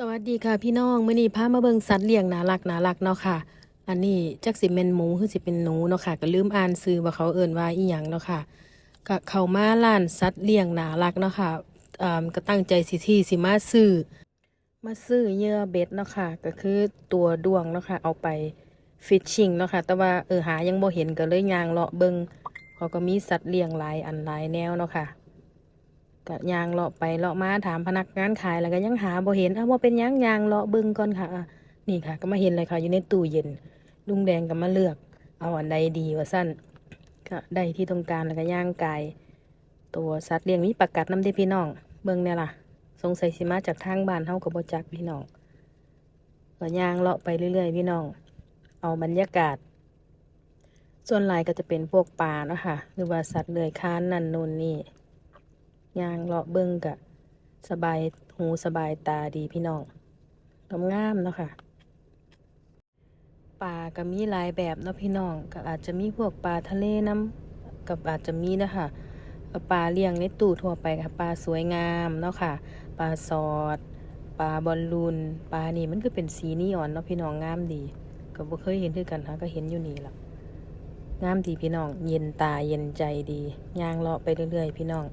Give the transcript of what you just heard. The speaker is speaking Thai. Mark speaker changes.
Speaker 1: สวัสดีค่ะพี่น้องมื้อนี้พามาเบิงสัตว์เลี้ยงน่ารักน่ารักเนาะค่ะ อันนี้จักสิเป็นหมูหรือสิเป็นหนูเนาะค่ะ ก็ลืมอ่านชื่อว่าเขาเอิ้นว่าอีหยังเนาะค่ะก็เขามาร้านสัตว์เลี้ยงน่ารักเนาะค่ะอ่าก็ตั้งใจสิที่สิมาซื้อมาซื้อเหยื่อเบ็ดเนาะค่ะ ก็คือตัวดวงเนาะค่ะ เอาไปฟิชชิงเนาะค่ะ แต่ว่าเออหายังบ่เห็นก็เลยยางเลาะเบิงเขาก็มีสัตว์เลี้ยงหลายอันหลายแนวเนาะค่ะ ก็ยางเลาะไปเลาะมาถามพนักงานขายแล้วก็ยังหาบ่เห็นอ้าวว่าเป็นยังยางเลาะบิ่งก่อนค่ะ นี่ค่ะ ก็มาเห็นเลยค่ะ อยู่ในตู้เย็น ลุงแดงก็มาเลือก เอาอันใดดีว่าสั้นก็ได้ที่ต้องการแล้วก็ย่างไกายตัวสัตว์เลี้ยงมีประกัดน้ำเด้พี่น้อง เบิ่งเนี่ยล่ะ สงสัยสิมาจากทางบ้านเฮาก็บ่จักพี่น้องก็ย่างเลาะไปเรื่อยๆ พี่น้อง เอาบรรยากาศ ส่วนลายก็จะเป็นพวกปลาเนาะค่ะหรือว่าสัตว์เลื้อยคลานนั่นนู่นนี่ ยางเลาะเบิ่งกะ สบายหูสบายตาดีพี่น้องงามๆเนาะค่ะปลาก็มีหลายแบบเนาะพี่น้องก็อาจจะมีพวกปลาทะเลน้ำกับอาจจะมีนะคะปลาเลี้ยงในตู้ทั่วไปค่ะปลาสวยงามเนาะค่ะปลาสอดปลาบอลลูนปลานี่มันก็เป็นสีนีอ่อนเนาะพี่น้องงามดี ก็บ่เคยเห็นคือกันค่ะก็เห็นอยู่นี่ละงามดีพี่น้อง เย็นตาเย็นใจดีย่างเลาะไปเรื่อยๆ พี่น้อง